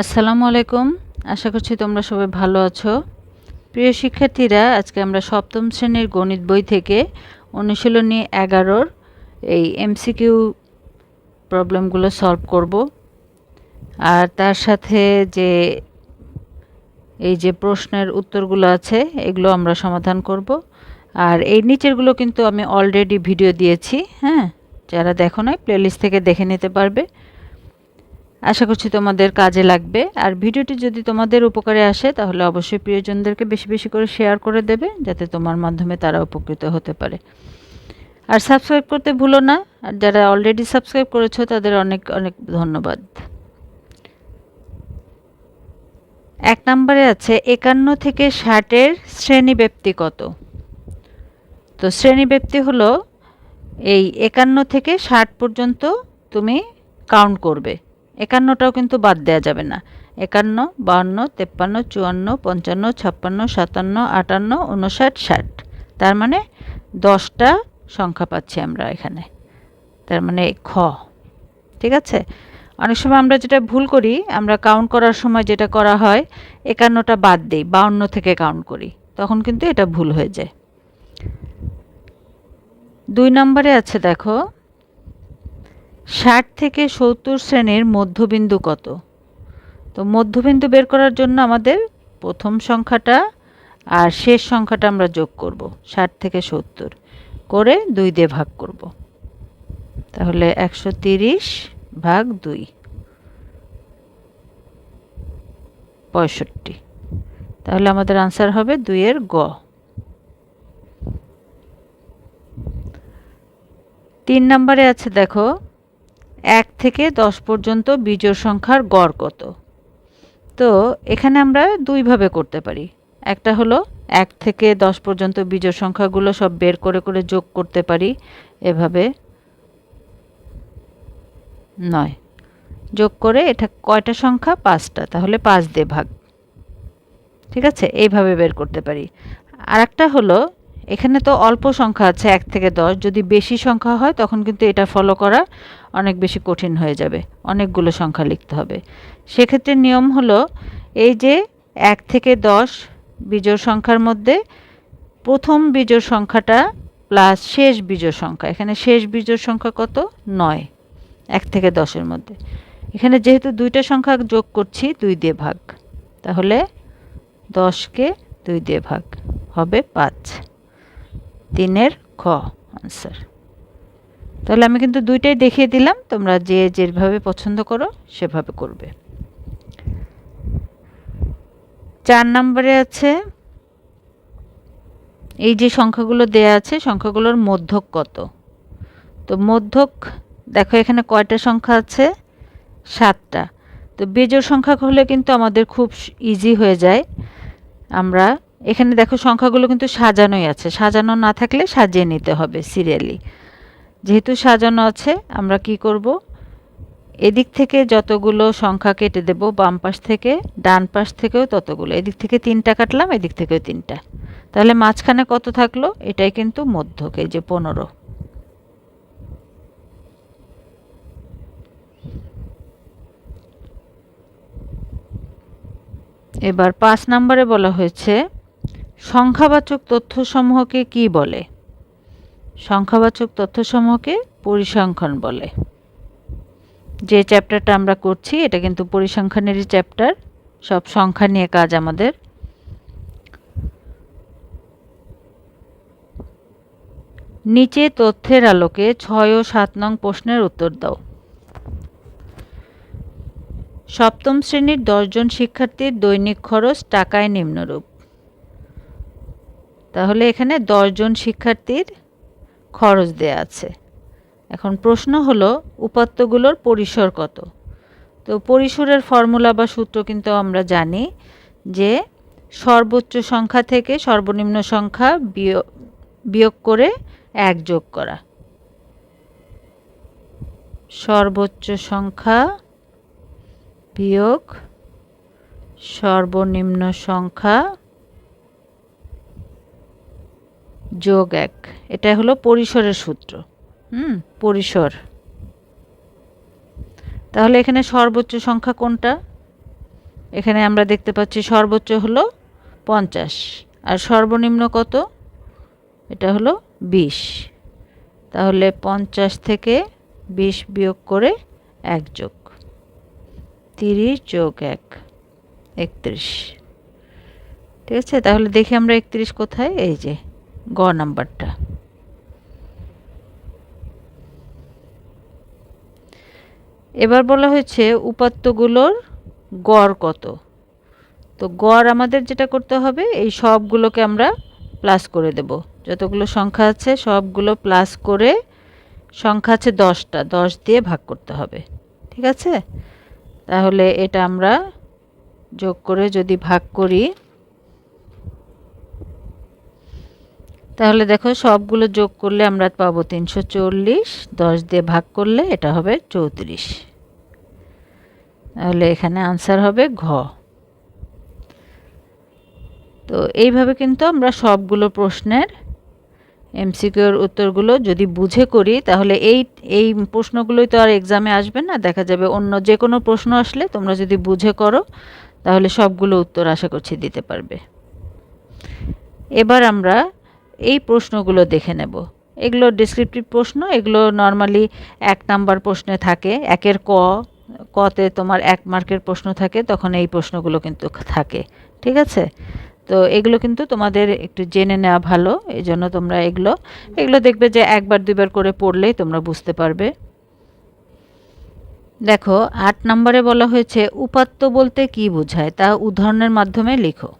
আসসালামু আলাইকুম। আশা করছি তোমরা সবাই ভালো আছো। প্রিয় শিক্ষার্থীরা, আজকে আমরা সপ্তম শ্রেণির গণিত বই থেকে অনুশীলনী এগারোর এই এমসিকিউ প্রবলেমগুলো সলভ করব। আর তার সাথে যে এই যে প্রশ্নের উত্তরগুলো আছে, এগুলো আমরা সমাধান করব। আর এই নিচেরগুলো কিন্তু আমি অলরেডি ভিডিও দিয়েছি হ্যাঁ? যারা দেখো নাই প্লেলিস্ট থেকে দেখে নিতে পারবে। আশা করছি তোমাদের কাজে লাগবে। আর ভিডিওটি যদি তোমাদের উপকারে আসে, তাহলে অবশ্যই প্রিয়জনদেরকে বেশি বেশি করে শেয়ার করে দেবে, যাতে তোমার মাধ্যমে তারা উপকৃত হতে পারে। আর সাবস্ক্রাইব করতে ভুলো না, আর যারা অলরেডি সাবস্ক্রাইব করেছ, তাদের অনেক অনেক ধন্যবাদ। এক নম্বরে আছে, একান্ন থেকে ষাটের শ্রেণীব্যাপ্তি কত? তো শ্রেণীব্যাপ্তি হলো, এই একান্ন থেকে ষাট পর্যন্ত তুমি কাউন্ট করবে। একান্নটাও কিন্তু বাদ দেওয়া যাবে না। একান্ন বাহান্ন তেপ্পান্ন, চুয়ান্ন, পঞ্চান্ন, ছাপ্পান্ন, সাতান্ন, আটান্ন উনষাট ষাট। তার মানে দশটা সংখ্যা পাচ্ছি আমরা এখানে। তার মানে খ। ঠিক আছে? অনেক সময় আমরা যেটা ভুল করি, আমরা কাউন্ট করার সময় যেটা করা হয়, একান্নটা বাদ দিই, বাউন্ন থেকে কাউন্ট করি। তখন কিন্তু এটা ভুল হয়ে যায়। দুই নম্বরে আছে দেখো ষাট থেকে সত্তর শ্রেণির মধ্যবিন্দু কত? তো মধ্যবিন্দু বের করার জন্য আমাদের প্রথম সংখ্যাটা আর শেষ সংখ্যাটা আমরা যোগ করব, ষাট থেকে সত্তর। করে দুই দিয়ে ভাগ করব। তাহলে একশো তিরিশ ভাগ দুই, পঁয়ষট্টি। তাহলে আমাদের আনসার হবে দুইয়ের গ। তিন নম্বরে আছে দেখো এক থেকে দশ পর্যন্ত বিজোড় সংখ্যার গড় কত? তো এখানে আমরা দুইভাবে করতে পারি। একটা হলো এক থেকে দশ পর্যন্ত বিজোড় সংখ্যাগুলো সব বের করে করে যোগ করতে পারি এভাবে নয়। যোগ করে এটা কয়টা সংখ্যা? পাঁচটা। তাহলে পাঁচ দিয়ে ভাগ। ঠিক আছে? এইভাবে বের করতে পারি। আর একটা হলো এখানে তো অল্প সংখ্যা আছে, এক থেকে দশ। যদি বেশি সংখ্যা হয়, তখন কিন্তু এটা ফলো করা অনেক বেশি কঠিন হয়ে যাবে। অনেকগুলো সংখ্যা লিখতে হবে। সেক্ষেত্রে নিয়ম হলো, এই যে এক থেকে দশ বিজোড় সংখ্যার মধ্যে প্রথম বিজোড় সংখ্যাটা প্লাস শেষ বিজোড় সংখ্যা। এখানে শেষ বিজোড় সংখ্যা কত? নয়। এক থেকে দশের মধ্যে। এখানে যেহেতু দুইটা সংখ্যা যোগ করছি, দুই দিয়ে ভাগ। তাহলে দশকে দুই দিয়ে ভাগ হবে পাঁচ। তিনের খ আনসার তাহলে আমি কিন্তু দুইটাই দেখিয়ে দিলাম, তোমরা যে যেভাবে পছন্দ করো সেভাবে করবে। চার নম্বরে আছে, এই যে সংখ্যাগুলো দেয়া আছে, সংখ্যাগুলোর মধ্যক কত? তো মধ্যক, দেখো এখানে কয়টা সংখ্যা আছে? সাতটা। তো বেজোর সংখ্যা হলে কিন্তু আমাদের খুব ইজি হয়ে যায়। আমরা এখানে দেখো সংখ্যাগুলো কিন্তু সাজানোই আছে। সাজানো না থাকলে সাজিয়ে নিতে হবে সিরিয়ালি যেহেতু সাজানো আছে, আমরা কি করব? এদিক থেকে যতগুলো সংখ্যা কেটে দেব, বাম পাশ থেকে, ডান পাশ থেকেও ততগুলো। এদিক থেকে তিনটা কাটলাম, এদিক থেকেও তিনটা। তাহলে মাঝখানে কত থাকল? এটাই কিন্তু মধ্যক, এই যে পনেরো। এবার পাঁচ নম্বরে বলা হয়েছে সংখ্যাবাচক তথ্যসমূহকে কি বলে? সংখ্যাবাচক তথ্যসমূহকে পরিসংখ্যান বলে। যে চ্যাপ্টারটা আমরা করছি, এটা কিন্তু পরিসংখ্যানেরই চ্যাপ্টার। সব সংখ্যা নিয়ে কাজ আমাদের। নিচে তথ্যের আলোকে ছয় ও সাত নং প্রশ্নের উত্তর দাও। সপ্তম শ্রেণির দশজন শিক্ষার্থীর দৈনিক খরচ টাকায় নিম্নরূপ। তাহলে এখানে দশজন শিক্ষার্থীর খরচ দেয়া আছে। এখন প্রশ্ন হলো, উপাত্তগুলোর পরিসর কত? তো পরিসরের ফর্মুলা বা সূত্র কিন্তু আমরা জানি যে সর্বোচ্চ সংখ্যা থেকে সর্বনিম্ন সংখ্যা বিয়োগ করে এক যোগ করা। সর্বোচ্চ সংখ্যা বিয়োগ সর্বনিম্ন সংখ্যা যোগ এক। এটা হলো পরিসরের সূত্র। হুম। পরিসর। তাহলে এখানে সর্বোচ্চ সংখ্যা কোনটা? এখানে আমরা দেখতে পাচ্ছি সর্বোচ্চ হলো পঞ্চাশ। আর সর্বনিম্ন কত? এটা হলো বিশ। তাহলে পঞ্চাশ থেকে বিশ বিয়োগ করে এক যোগ। তিরিশ যোগ এক একত্রিশ। ঠিক আছে? তাহলে দেখি আমরা একত্রিশ কোথায়? এই যে। গ নাম্বারটা। এবার বলা হয়েছে উপাত্তগুলোর গড় কত। তো গড় আমাদের যেটা করতে হবে, এই সবগুলোকে আমরা প্লাস করে দেব। যতগুলো সংখ্যা আছে, সবগুলো প্লাস করে সংখ্যা আছে দশটা, দশ দিয়ে ভাগ করতে হবে। ঠিক আছে? তাহলে এটা আমরা যোগ করে যদি ভাগ করি তাহলে দেখো সবগুলো যোগ করলে আমরা পাবো তিনশো চল্লিশ, দশ দিয়ে ভাগ করলে এটা হবে চৌত্রিশ। তাহলে এখানে আনসার হবে ঘ। তো এইভাবে কিন্তু আমরা সবগুলো প্রশ্নের এমসিকিউর উত্তরগুলো যদি বুঝে করি, তাহলে এই এই প্রশ্নগুলোই তো আর এক্সামে আসবে না, দেখা যাবে অন্য যে কোনো প্রশ্ন আসলে তোমরা যদি বুঝে করো, তাহলে সবগুলো উত্তর আশা করছি দিতে পারবে। এবার আমরা এই প্রশ্নগুলো দেখে নেব। এগুলো ডিসক্রিপটিভ প্রশ্ন, এগুলো নর্মালি এক নাম্বার প্রশ্নে থাকে, একের ক, কতে তোমার এক মার্কের প্রশ্ন থাকে, তখন এই প্রশ্নগুলো কিন্তু থাকে, ঠিক আছে? তো এগুলো কিন্তু তোমাদের একটু জেনে নেওয়া ভালো এই জন্য তোমরা এগুলো এগুলো দেখবে যে একবার দুইবার করে পড়লেই তোমরা বুঝতে পারবে। দেখো, আট নম্বরে বলা হয়েছে, উপাত্ত বলতে কি বোঝায়? তা উদাহরণের মাধ্যমে লিখো।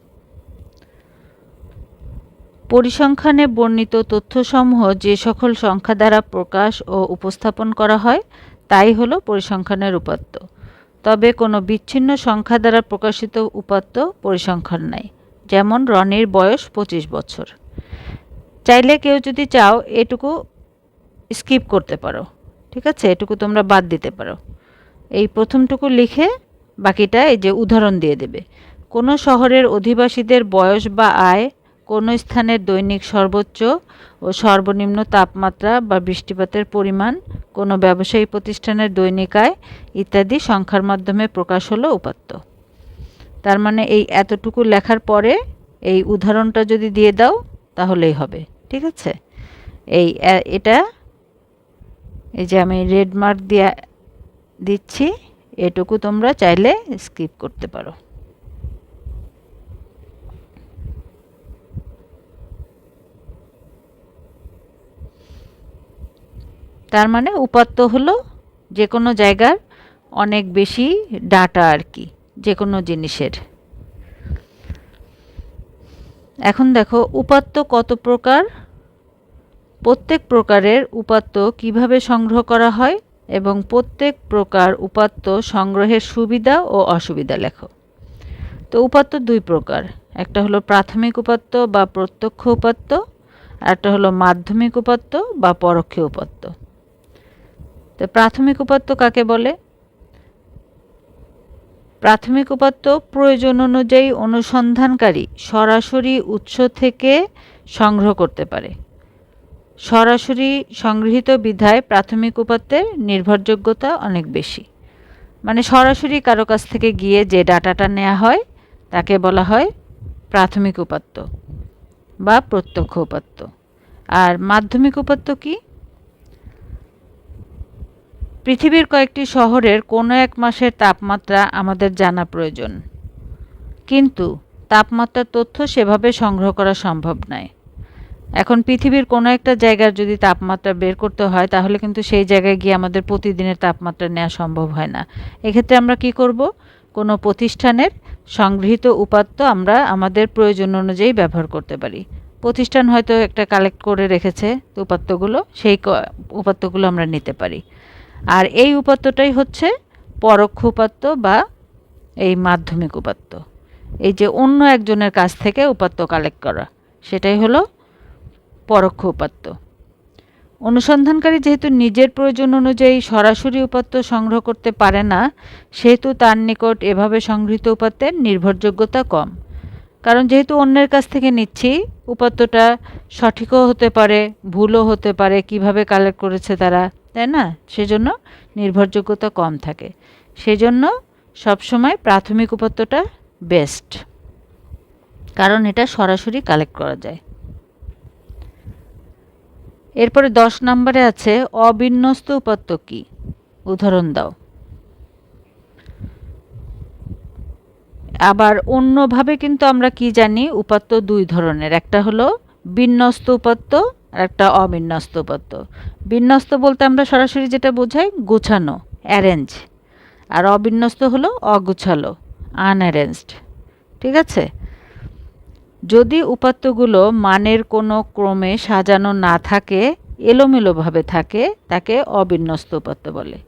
পরিসংখ্যানে বর্ণিত তথ্যসমূহ যে সকল সংখ্যা দ্বারা প্রকাশ ও উপস্থাপন করা হয়, তাই হলো পরিসংখ্যানের উপাত্ত। তবে কোনো বিচ্ছিন্ন সংখ্যা দ্বারা প্রকাশিত উপাত্ত পরিসংখ্যান নাই, যেমন রনির বয়স পঁচিশ বছর। চাইলে কেউ যদি চাও এটুকু স্কিপ করতে পারো, ঠিক আছে? এটুকু তোমরা বাদ দিতে পারো। এই প্রথমটুকু লিখে বাকিটা এই যে উদাহরণ দিয়ে দেবে। কোনো শহরের অধিবাসীদের বয়স বা আয় কোনো স্থানের দৈনিক সর্বোচ্চ ও সর্বনিম্ন তাপমাত্রা বা বৃষ্টিপাতের পরিমাণ, কোনো ব্যবসায়ী প্রতিষ্ঠানের দৈনিক আয় ইত্যাদি সংখ্যার মাধ্যমে প্রকাশ হলো উপাত্ত। তার মানে এই এতটুকু লেখার পরে এই উদাহরণটা যদি দিয়ে দাও, তাহলেই হবে। ঠিক আছে? এই এটা, এই যে আমি রেড মার্ক দিয়ে দিচ্ছি, এটুকু তোমরা চাইলে স্কিপ করতে পারো। তার মানে উপাত্ত হলো যে কোনো জায়গার অনেক বেশি ডাটা আর কি যে কোনো জিনিসের। এখন দেখো, উপাত্ত কত প্রকার? প্রত্যেক প্রকারের উপাত্ত কীভাবে সংগ্রহ করা হয় এবং প্রত্যেক প্রকার উপাত্ত সংগ্রহের সুবিধা ও অসুবিধা লেখো। তো উপাত্ত দুই প্রকার, একটা হলো প্রাথমিক উপাত্ত বা প্রত্যক্ষ উপাত্ত একটা হলো মাধ্যমিক উপাত্ত বা পরোক্ষ উপাত্ত। তো প্রাথমিক উপাত্ত কাকে বলে? প্রাথমিক উপাত্ত প্রয়োজন অনুযায়ী অনুসন্ধানকারী সরাসরি উৎস থেকে সংগ্রহ করতে পারে। সরাসরি সংগৃহীত বিধায় প্রাথমিক উপাত্তের নির্ভরযোগ্যতা অনেক বেশি। মানে সরাসরি কারও কাছ থেকে গিয়ে যে ডাটাটা নেওয়া হয়, তাকে বলা হয় প্রাথমিক উপাত্ত বা প্রত্যক্ষ উপাত্ত। আর মাধ্যমিক উপাত্ত কি? পৃথিবীর কয়েকটি শহরের কোনো এক মাসের তাপমাত্রা আমাদের জানা প্রয়োজন। কিন্তু তাপমাত্রার তথ্য সেভাবে সংগ্রহ করা সম্ভব নয় এখন পৃথিবীর কোনো একটা জায়গার যদি তাপমাত্রা বের করতে হয়, তাহলে কিন্তু সেই জায়গায় গিয়ে আমাদের প্রতিদিনের তাপমাত্রা নেওয়া সম্ভব হয় না। এক্ষেত্রে আমরা কি করব? কোনো প্রতিষ্ঠানের সংগৃহীত উপাত্ত আমরা আমাদের প্রয়োজন অনুযায়ী ব্যবহার করতে পারি। প্রতিষ্ঠান হয়তো একটা কালেক্ট করে রেখেছে উপাত্তগুলো, সেই উপাত্তগুলো আমরা নিতে পারি। আর এই উপাত্তটাই হচ্ছে পরোক্ষ উপাত্ত বা এই মাধ্যমিক উপাত্ত এই যে অন্য একজনের কাছ থেকে উপাত্ত কালেক্ট করা, সেটাই হলো পরোক্ষ উপাত্ত অনুসন্ধানকারী যেহেতু নিজের প্রয়োজন অনুযায়ী সরাসরি উপাত্ত সংগ্রহ করতে পারে না, সেহেতু তার নিকট এভাবে সংগৃহীত উপাত্তের নির্ভরযোগ্যতা কম। কারণ যেহেতু অন্যের কাছ থেকে নিচ্ছি উপাত্তটা সঠিকও হতে পারে, ভুলও হতে পারে, কীভাবে কালেক্ট করেছে তারা তাই না? সেজন্য নির্ভরযোগ্যতা কম থাকে। সেজন্য সবসময় প্রাথমিক উপাত্তটা বেস্ট কারণ এটা সরাসরি কালেক্ট করা যায়। এরপরে দশ নম্বরে আছে অবিন্যস্ত উপাত্ত কি? উদাহরণ দাও। আবার অন্যভাবে কিন্তু আমরা কি জানি? উপাত্ত দুই ধরনের। একটা হলো বিন্যস্ত উপাত্ত আর একটা অবিন্যস্ত উপাত্ত বিন্যস্ত বলতে আমরা সরাসরি যেটা বোঝাই, গোছানো অ্যারেঞ্জ আর অবিন্যস্ত হলো অগুছালো আনঅ্যারেঞ্জড ঠিক আছে? যদি উপাত্তগুলো মানের কোনো ক্রমে সাজানো না থাকে, এলোমেলোভাবে থাকে, তাকে অবিন্যস্ত উপাত্ত বলে।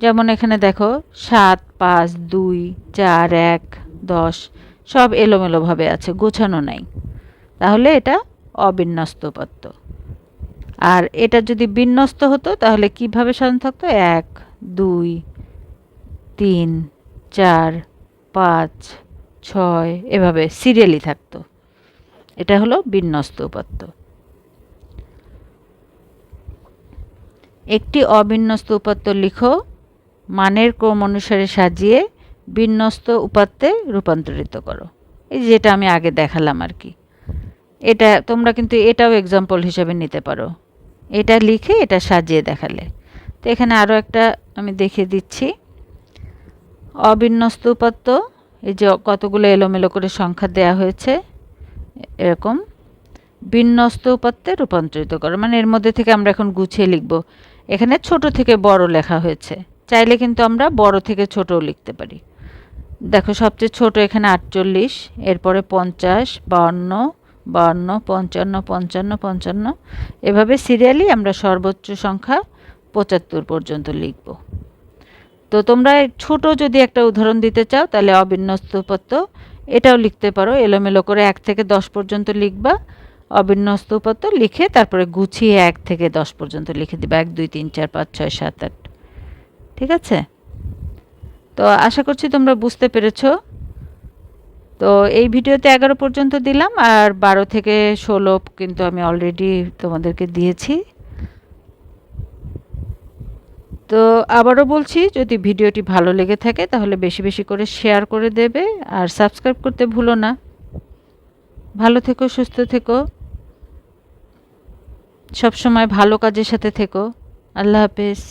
যেমন এখানে দেখো, সাত, পাঁচ, দুই, চার, এক, দশ, সব এলোমেলোভাবে আছে, গোছানো নাই। তাহলে এটা অবিন্যস্ত উপাত্ত আর এটা যদি বিন্যস্ত হতো, তাহলে কীভাবে সাজানো থাকতো? এক, দুই, তিন, চার, পাঁচ, ছয়, এভাবে সিরিয়ালি থাকতো। এটা হলো বিন্যস্ত উপাত্ত একটি অবিন্যস্ত উপাত্ত লিখো, মানের ক্রম অনুসারে সাজিয়ে বিন্যস্ত উপাত্তে রূপান্তরিত করো। এই যেটা আমি আগে দেখালাম আর কি। এটা তোমরা কিন্তু এটাও এক্সাম্পল হিসাবে নিতে পারো। এটা লিখে এটা সাজিয়ে দেখালে। তো এখানে আরও একটা আমি দেখিয়ে দিচ্ছি। অবিন্যস্ত উপাত্ত, এই যে কতগুলো এলোমেলো করে সংখ্যা দেয়া হয়েছে, এরকম। বিন্যস্ত উপাত্তে রূপান্তরিত করো। মানে এর মধ্যে থেকে আমরা এখন গুছিয়ে লিখব। এখানে ছোট থেকে বড় লেখা হয়েছে। চাইলে কিন্তু আমরা বড় থেকে ছোটও লিখতে পারি। দেখো সবচেয়ে ছোট এখানে আটচল্লিশ, এরপরে পঞ্চাশ, বাউন্ন বাউন্ন পঞ্চান্ন পঞ্চান্ন পঞ্চান্ন। এভাবে সিরিয়ালি আমরা সর্বোচ্চ সংখ্যা পঁচাত্তর পর্যন্ত লিখব। তো তোমরা ছোট যদি একটা উদাহরণ দিতে চাও, তাহলে অবিন্যস্ত উপাত্ত এটাও লিখতে পারো। এলোমেলো করে এক থেকে দশ পর্যন্ত লিখবা। অবিন্যস্ত উপাত্ত লিখে তারপরে গুছিয়ে এক থেকে দশ পর্যন্ত লিখে দিবা। এক, দুই, তিন, চার, পাঁচ, ছয়, সাত, আট। ঠিক আছে? তো আশা করছি তোমরা বুঝতে পেরেছ। তো এই ভিডিওতে এগারো পর্যন্ত দিলাম আর বারো থেকে ষোলো কিন্তু আমি অলরেডি তোমাদেরকে দিয়েছি। তো আবারও বলছি, যদি ভিডিওটি ভালো লেগে থাকে তাহলে বেশি বেশি করে শেয়ার করে দেবে আর সাবস্ক্রাইব করতে ভুলো না। ভালো থেকো, সুস্থ থেকো। সবসময় ভালো কাজের সাথে থেকো। আল্লাহ হাফেজ।